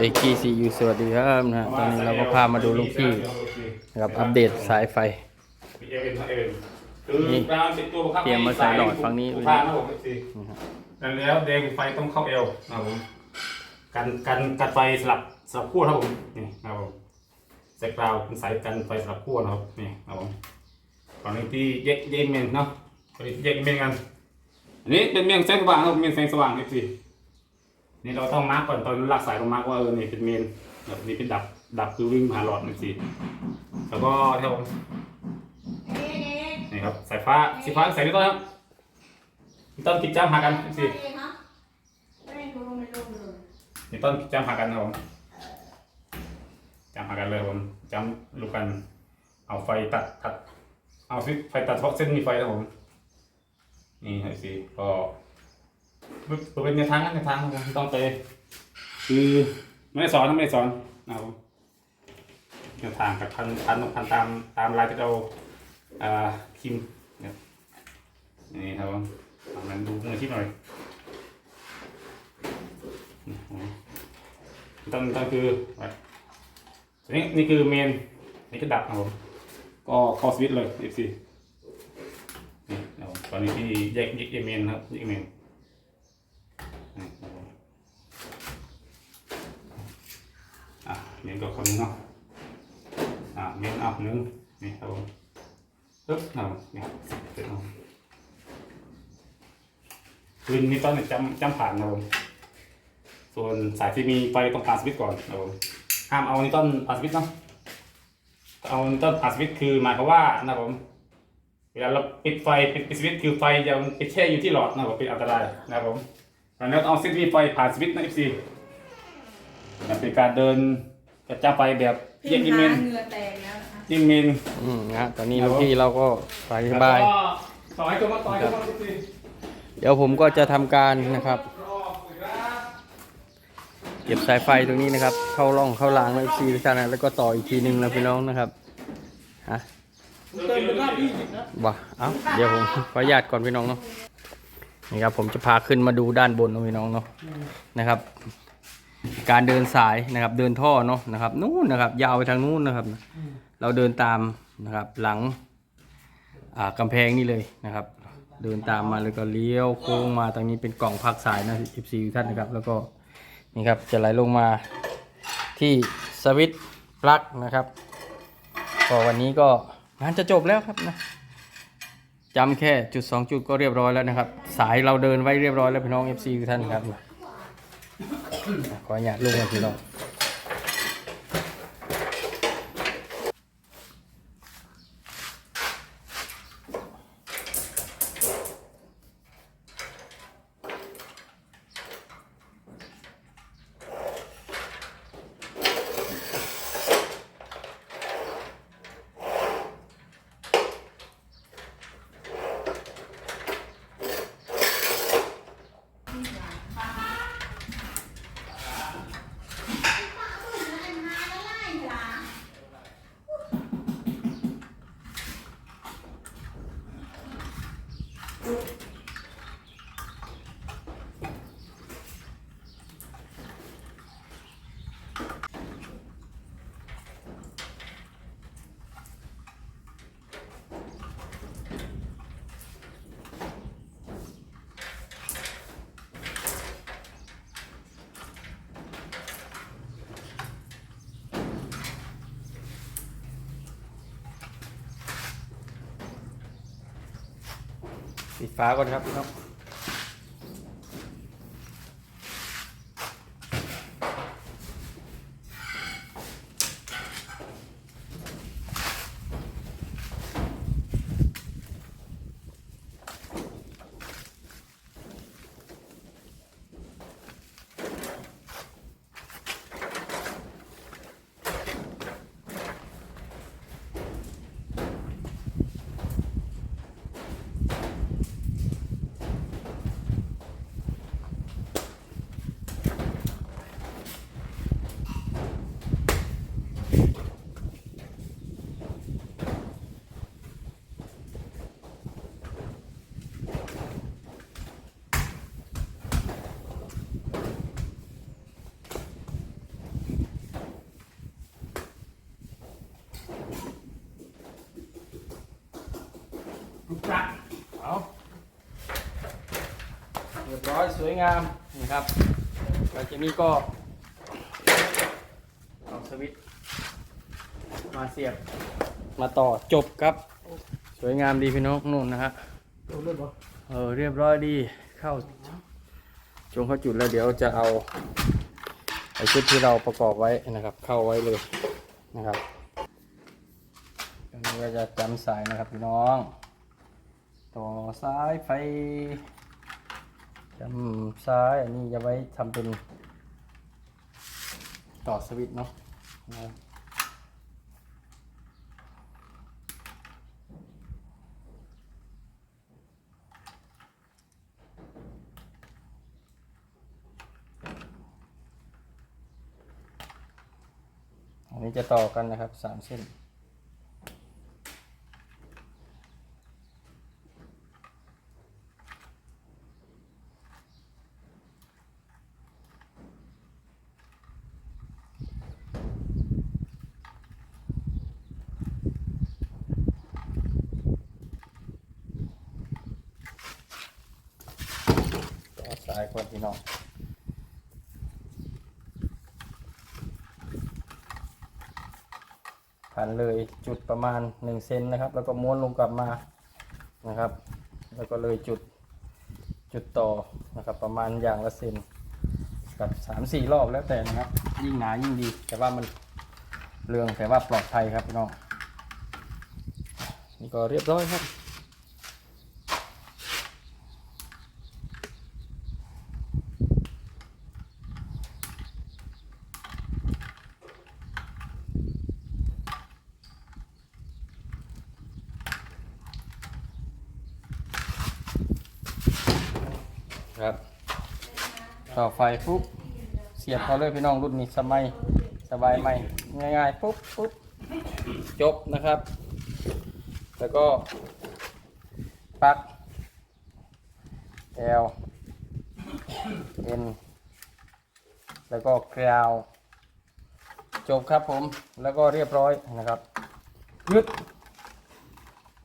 เอกีซียูสวัสดีครับนะฮะตอนนี้เราก็พามาดูลูกพี่นะครับอัปเดตสายไฟเอเอ็นเอเอ็นคือการติดตัวครับเตรียมมาใส่หลอดฝั่งนี้ผู้พานะผมสินะครับนั่นแล้วแดงไฟต้องเข้าเอวนะครับผมกันกันกันไฟสลับสลับขั้วนะครับผมนี่นะครับผมใส่กราวเป็นสายกันไฟสลับขั้วนะครับนี่นะครับผมตอนนี้ที่แยกแยกเมนเนาะตอนนี้แยกเมนกันอันนี้เป็นเมนแสงสว่างครับเมนแสงสว่างครับสิ นี่เราต้องมาร์กก่อนตอนลากสายลงมาร์กว่าเออนี่เป็นเมนแบบนี้เป็นดับดับคือวิ่งผ่านหลอดนี่สิแล้วก็ครับผมนี่ครับสายฟ้าสีฟ้าใส่นี่ต้นครับต้นกิจจามหากันสิไม่รู้ไม่รู้เลยนี่ต้นกิจจามหากันนะครับผมจามหากันเลยผมจามลูกกันเอาไฟตัดตัดเอาไฟตัดเฉพาะเส้นมีไฟนะผมนี่ไอ้สิก็ เป็นในวทางนั้นในวทางครับผมต้องไปคือไม่ได้สอนไม่ได้สอนนะครับแนวทางกับพันพันพันตามตามลายที่เราอ่าพิมพ์เนี่ยนี่ครับผมมันดูมืออาชีพหน่อยต้องต้องคือไปอันนี้นี่คือเมนนี่ก็ดับนะครับผมก็คอสวิตช์เลย F4 นี่นะครับตอนนี้ที่แยกแยกเมนนะครับแยกเมนครับผมอะ เมนก็คนนึงเนาะอะเมนเอาหนึ่งนี่ครับผมปึ๊บเอาเนี่ยเสร็จแล้วคืนนี้ต้องจำจำผ่านนะครับผมส่วนสายที่มีไฟต้องผ่านสวิตช์ก่อนนะครับผมห้ามเอานิวตันผ่านสวิตช์เนาะเอานิวตันผ่านสวิตช์คือหมายความว่านะครับผมเวลาเราปิดไฟปิดปิดสวิตช์คือไฟจะไปแช่อยู่ที่หลอดนะครับผมเป็นอันตรายนะครับผมแล้วเอาเส้นมีไฟผ่านสวิตช์นะ FC มันเป็นการเดิน กระจายไฟแบบแยพิกมอิมพ์เมหานเหงื่อแตกแล้วนะคะยิงเมน อืมนะฮะตอนนี้ลูกพี่เราก็ไปบาย แล้วก็ต่อให้ตัวมาต่อให้ตัวมา FC เดี๋ยวผมก็จะทำการนะครับ รอคุยครับ เก็บสายไฟตรงนี้นะครับ เข้าร่องเข้ารางแล้วซีทุกท่านนะแล้วก็ต่ออีกทีหนึ่งนะพี่น้องนะครับฮะเติมเป็นรอบยี่สิบนะว่ะเอ้าเดี๋ยวผมขออนุญาตก่อนพี่น้องเนาะนี่ครับผมจะพาขึ้นมาดูด้านบนนะพี่น้องเนาะนะครับ การเดินสายนะครับเดินท่อเนาะนะครับนู่นนะครับ ยาวไปทางนู้นนะครับ เราเดินตามนะครับหลังอ่ากำแพงนี่เลยนะครับ เดินตามมาแล้วก็เลี้ยวโค้งมาตรงนี้เป็นกล่องพักสายนะ14ท่านนะครับ แล้วก็นี่ครับจะไหลลงมาที่สวิตช์ปลั๊กนะครับก็วันนี้ก็งานจะจบแล้วครับนะจำแค่จุด 2 จุดก็เรียบร้อยแล้วนะครับ สายเราเดินไว้เรียบร้อยแล้วพี่น้อง FC ทุกท่านครับ ขออนุญาตลงกันพี่น้อง ปิดฟ้าก่อนครับพี่น้อง วยงามนี่ครับหลังจากนี้ก็เอาสวิตช์มาเสียบมาต่อจบครับ สวยงามดีพี่น้องนู่นนะฮะเอาเลือดบ่เออเรียบร้อยดีเข้าจงเข้าจุดแล้วเดี๋ยวจะเอาไอชุดที่เราประกอบไว้นะครับ เข้าไว้เลยนะครับอันนี้ก็จะจำสายนะครับพี่น้อง ต่อสายไฟ จำซ้ายอันนี้จะไว้ทำเป็นต่อสวิตช์เนาะอันนี้จะต่อกันนะครับสามเส้น ต่อสายก่อนพี่น้องพันเลยจุดประมาณ1เซนนะครับ แล้วก็ม้วนลงกลับมานะครับ แล้วก็เลยจุดจุดต่อนะครับ ประมาณอย่างละเซนกับสามสี่รอบแล้วแต่นะครับ ยิ่งหนายิ่งดี แต่ว่ามันเรืองแต่ว่าปลอดภัยครับพี่น้องนี่ก็เรียบร้อยครับ ต่อไฟปุ๊บเสียบเขาเลยพี่น้องรุ่นนี้สมัยสบายใหม่ง่ายๆปุ๊บปุ๊บจบนะครับ แล้วก็ปลั๊ก L N แล้วก็กราวจบครับผมแล้วก็เรียบร้อยนะครับ ยึด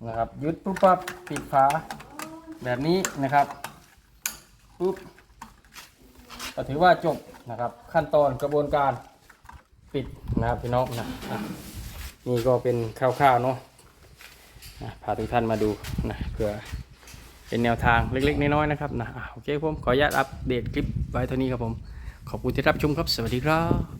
นะครับยึดปุ๊บปั๊บปิดฝาแบบนี้นะครับปุ๊บ ก็ถือว่าจบนะครับ ขั้นตอนกระบวนการปิดนะครับพี่น้องนะนี่ก็เป็นคร่าวๆเนาะนะพาทุกท่านมาดูนะเพื่อเป็นแนวทางเล็กๆ น้อยๆนะครับนะโอเคผมขออนุญาตอัปเดตคลิปไว้เท่านี้ครับผม ขอบคุณที่รับชมครับ สวัสดีครับ